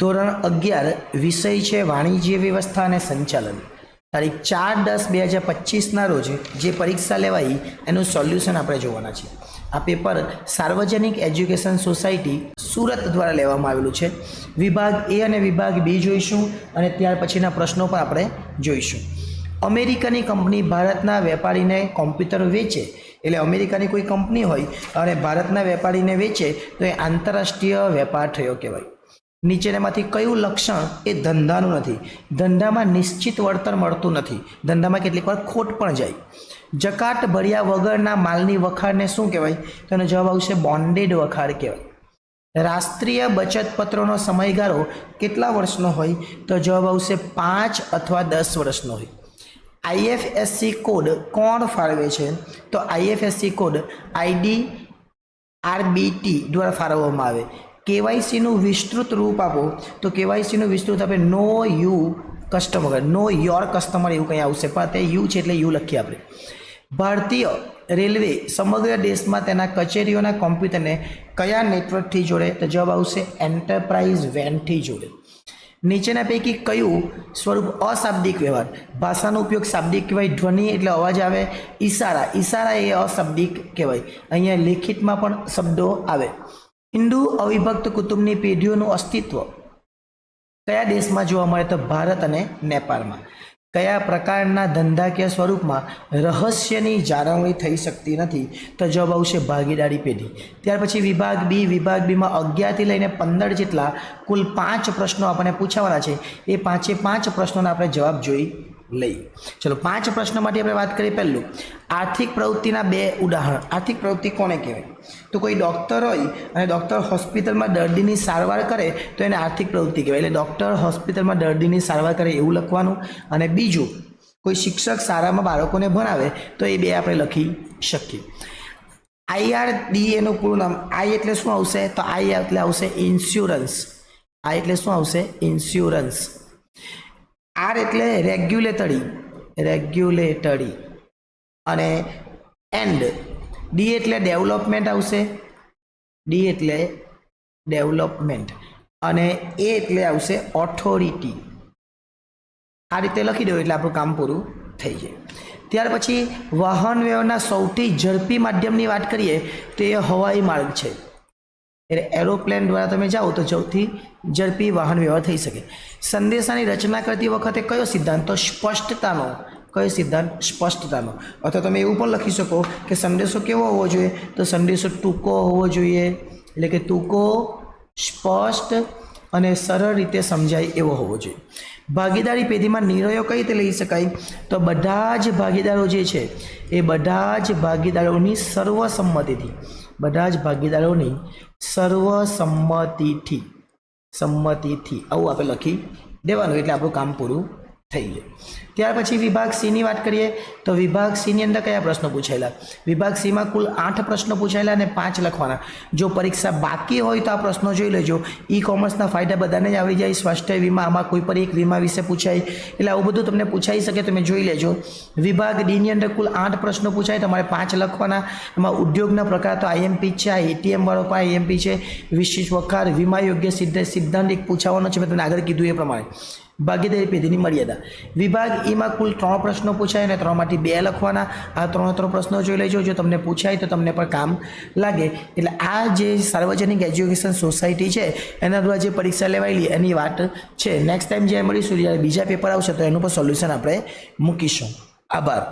ધોરણ અગિયાર, વિષય છે વાણિજ્ય વ્યવસ્થા અને સંચાલન. તારીખ ચાર દસ બે હજાર પચીસના રોજ જે પરીક્ષા લેવાઈ, એનું સોલ્યુશન આપણે જોવાના છે આ પેપર સાર્વજનિક એજ્યુકેશન સોસાયટી સુરત દ્વારા લેવામાં આવેલું છે. વિભાગ એ અને વિભાગ બી જોઈશું અને ત્યાર પછીના પ્રશ્નો પણ આપણે જોઈશું. અમેરિકાની કંપની ભારતના વેપારીને કોમ્પ્યુટર વેચે, એટલે અમેરિકાની કોઈ કંપની હોય અને ભારતના વેપારીને વેચે, તો એ આંતરરાષ્ટ્રીય વેપાર થયો કહેવાય. નીચેનામાંથી કયું લક્ષણ એ ધંધાનું નથી? ધંધામાં નિશ્ચિત વળતર મળતું નથી. ધંધામાં કેટલીક વાર ખોટ પણ જાય. જકાટ ભર્યા વગરના માલની વખારને શું કહેવાય? તો એનો જવાબ આવશે બોન્ડેડ વખાર કહેવાય. રાષ્ટ્રીય બચત પત્રોનો સમયગાળો કેટલા વર્ષનો હોય? તો જવાબ આવશે પાંચ અથવા દસ વર્ષનો હોય. આઈએફએસસી કોડ કોણ ફાળવે છે? તો આઈએફએસસી કોડ આઈડી આરબીટી દ્વારા ફાળવવામાં આવે. કેવાયસીનું વિસ્તૃત રૂપ આપો. તો કેવાયસીનું વિસ્તૃત આપે, know you customer, know your customer એવું કંઈ આવશે. પણ તે યુ છે એટલે યુ લખીએ આપણે. ભારતીય રેલવે સમગ્ર દેશમાં તેના કચેરીઓના કોમ્પ્યુટરને કયા નેટવર્કથી જોડે? તો જવાબ આવશે, એન્ટરપ્રાઇઝ વેનથી જોડે. નીચેના પૈકી કયું સ્વરૂપ અશાબ્દિક વ્યવહાર? ભાષાનો ઉપયોગ શાબ્દિક કહેવાય, ધ્વનિ એટલે અવાજ આવે, ઈશારા. ઈશારા એ અશાબ્દિક કહેવાય. અહીંયા લેખિતમાં પણ શબ્દો આવે. હિન્દુ અવિભક્ત કુટુંબની પેઢીઓનું અસ્તિત્વ કયા દેશમાં જોવા મળે તો ભારત અને નેપાળમાં? કયા પ્રકારના ધંધાકીય સ્વરૂપમાં રહસ્યની જાળવણી થઈ શકતી નથી? તો જવાબ આવશે ભાગીદારી પેઢી. ત્યાર પછી વિભાગ બી, વિભાગ બીમાં અગિયારથી લઈને પંદર જેટલા કુલ પાંચ પ્રશ્નો આપણને પૂછાવાના છે. એ પાંચે પાંચ પ્રશ્નોના આપણે જવાબ જોઈ લઈએ. ચલો, પાંચ પ્રશ્નો માટે આપણે વાત કરીએ પહેલું. આર્થિક પ્રવૃત્તિના બે ઉદાહરણ. આર્થિક પ્રવૃત્તિ કોને કહેવાય? તો કોઈ ડૉક્ટર હોય અને ડૉક્ટર હોસ્પિટલમાં દર્દીની સારવાર કરે, તો એને આર્થિક પ્રવૃત્તિ કહેવાય. એટલે ડૉક્ટર હોસ્પિટલમાં દર્દીની સારવાર કરે એવું લખવાનું. અને બીજું, કોઈ શિક્ષક શાળામાં બાળકોને ભણાવે, તો એ બે આપણે લખી શકીએ. આઈઆરડી એનું પૂરું નામ. આઈ એટલે શું આવશે? તો આઈ એટલે આવશે ઇન્સ્યોરન્સ આઈ એટલે શું આવશે? ઇન્સ્યોરન્સ આર એટલે રેગ્યુલેટરી રેગ્યુલેટરી. અને એન્ડ, ડી એટલે ડેવલપમેન્ટ આવશે, ડી એટલે ડેવલપમેન્ટ. અને એ એટલે આવશે ઓથોરિટી. આ રીતે લખી દો એટલે આપણું કામ પૂરું થઈ જાય. ત્યાર પછી વાહન વ્યવહારના સૌથી ઝડપી માધ્યમની વાત કરીએ તો એ હવાઈ માર્ગ છે. એટલે એરોપ્લેન દ્વારા તમે જાઓ તો સૌથી ઝડપી વાહન વ્યવહાર થઈ શકે. સંદેશાની રચના કરતી વખતે કયો સિદ્ધાંત તો સ્પષ્ટતાનો, કયો સિદ્ધાંત સ્પષ્ટતાનો? અથવા તમે એવું પણ લખી શકો કે સંદેશો કેવો હોવો જોઈએ? તો સંદેશો ટૂંકો હોવો જોઈએ. એટલે કે ટૂંકો, સ્પષ્ટ અને સરળ રીતે સમજાય એવો હોવો જોઈએ. ભાગીદારી પેઢીમાં નિર્ણયો કઈ રીતે લઈ શકાય? તો બધા જ ભાગીદારો જે છે, એ બધા જ ભાગીદારોની સર્વસંમતિથી બધા જ ભાગીદારોની સર્વસંમતિથી સંમતિથી આવું આપણે લખી દેવાનું. એટલે આપણું કામ પૂરું થઈ જાય ત્યાર પછી વિભાગ સીની વાત કરીએ તો વિભાગ સીની અંદર કયા પ્રશ્નો પૂછાયેલા? વિભાગ સીમાં કુલ આઠ પ્રશ્નો પૂછાયેલા અને પાંચ લખવાના. જો પરીક્ષા બાકી હોય તો આ પ્રશ્નો જોઈ લેજો. ઈ કોમર્સના ફાયદા બધાને જ આવડી જાય. સ્વાસ્થ્ય વીમા, આમાં કોઈ પણ એક વીમા વિશે પૂછાય. એટલે આવું બધું તમને પૂછાઈ શકે તમે જોઈ લેજો. વિભાગ ડીની અંદર કુલ આઠ પ્રશ્નો પૂછાય. તમારે પાંચ લખવાના. એમાં ઉદ્યોગના પ્રકાર તો આઈએમપી છે, આ એટીએમ વાળો પણ આઈએમપી છે. વિશેષ વખાર, વીમા યોગ્ય સિદ્ધ સિદ્ધાંત એક પૂછાવાનો છે. મેં તમને આગળ કીધું એ પ્રમાણે. ભાગીદારી પેઢીની મર્યાદા. વિભાગ એમાં કુલ ત્રણ પ્રશ્નો પૂછાય અને ત્રણમાંથી બે લખવાના. આ ત્રણ ત્રણ પ્રશ્નો જોઈ લેજો. જો તમને પૂછાય તો તમને પણ કામ લાગે. એટલે આ જે સાર્વજનિક એજ્યુકેશન સોસાયટી છે, એના દ્વારા જે પરીક્ષા લેવાયેલી એની વાત છે. નેક્સ્ટ ટાઈમ જ્યારે મળીશું, જ્યારે બીજા પેપર આવશે, તો એનું પણ સોલ્યુશન આપણે મૂકીશું. આભાર.